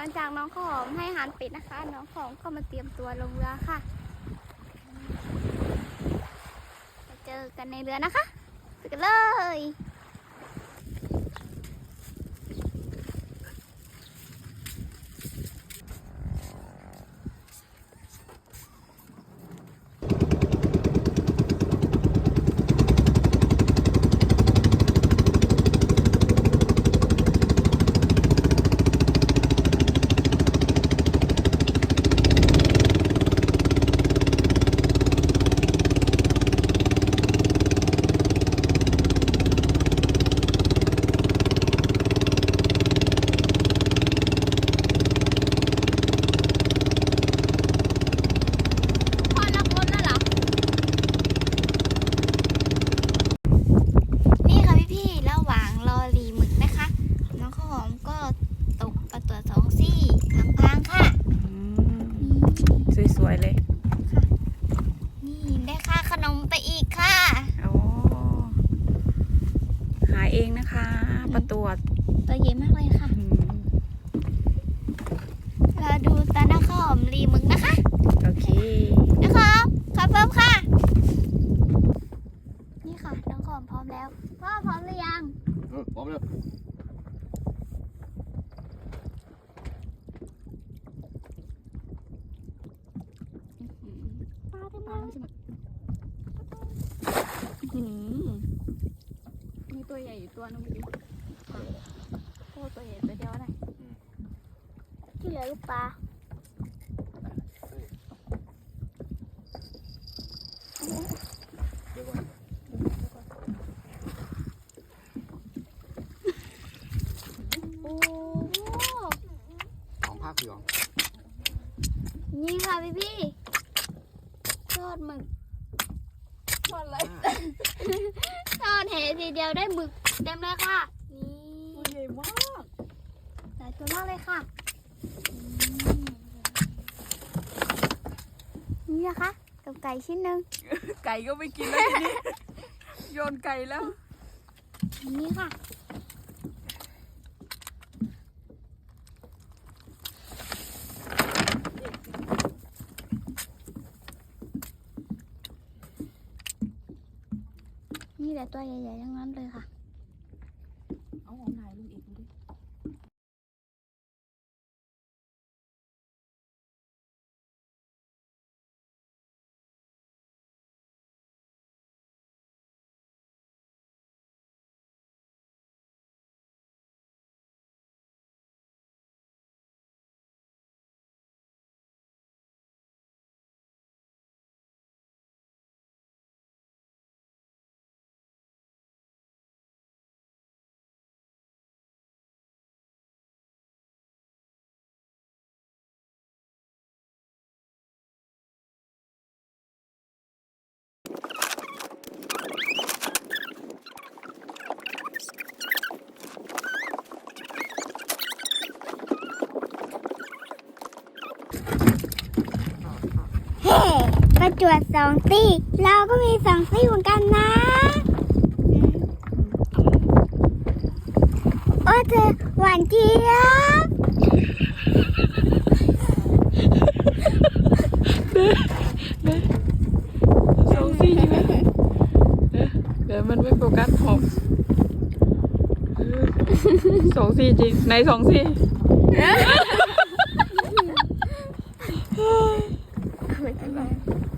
ลังจากน้องขอมให้อาหารเป็ดนะคะ น้องขอมก็มาเตรียมตัวลงเรือค่ะเจอกันในเรือนะคะไปกันเลย พ่อล็อกรถแล้วเหรอ นี่ค่ะพี่พี่ๆระหว่างรอรีหมึกนะคะ น้องข้าวหอมก็ตกปลาตัวสองซี่ทางพางค่ะ อืมสวยๆเลย นี่ได้ค่าขนมไปอีกค่ะ โอ้ หาเองนะคะ ประตวดตัวใหญ่มากเลยค่ะอืมเราดูตาน้องข้าวหอมรีหมึกนะคะ โอเค นะครับ ขอเพิ่มค่ะ นี่ค่ะน้องข้าวหอมพร้อมแล้ว พ่อพร้อมหรือยังเออพร้อมแล้วปลาเต็มเลยอืมมี ตัวใหญ่อยู่ตัวนึงดิโอ้ตัวใหญ่ตัวเดียวนะที่เหลือลูกปลาเดี๋ยวก่อนโอ้ของภาคหลืองนี่ค่ะพี่พี่ทอดหมึก ทอดอะไรทอดแหทีเดียวได้หมึกเต็มเลยค่ะ นี่ตัวใหญ่มากหลายตัวมากเลยค่ะอืมนี่นะคะกับไก่ชิ้นหนึ่งไก่ก็ไม่กินแล้วทีนี้โยนไก่แล้ว นี่ค่ะ นี่แหละตัวใหญ่ๆทั้งนั้นเลยค่ะ เอาของถ่ายลุงเอกดูดิ เฮ้ประจวดสองซี่ เราก็มีสองซี่เหมือนกันนะอืมโอ้เธอหวานเจี๊ยบสองซี่ใช่ไหมเดี๋ยวมันไม่โฟกัสหอมสองซี่จริงไหนสองซี่ ไม่เป็นไร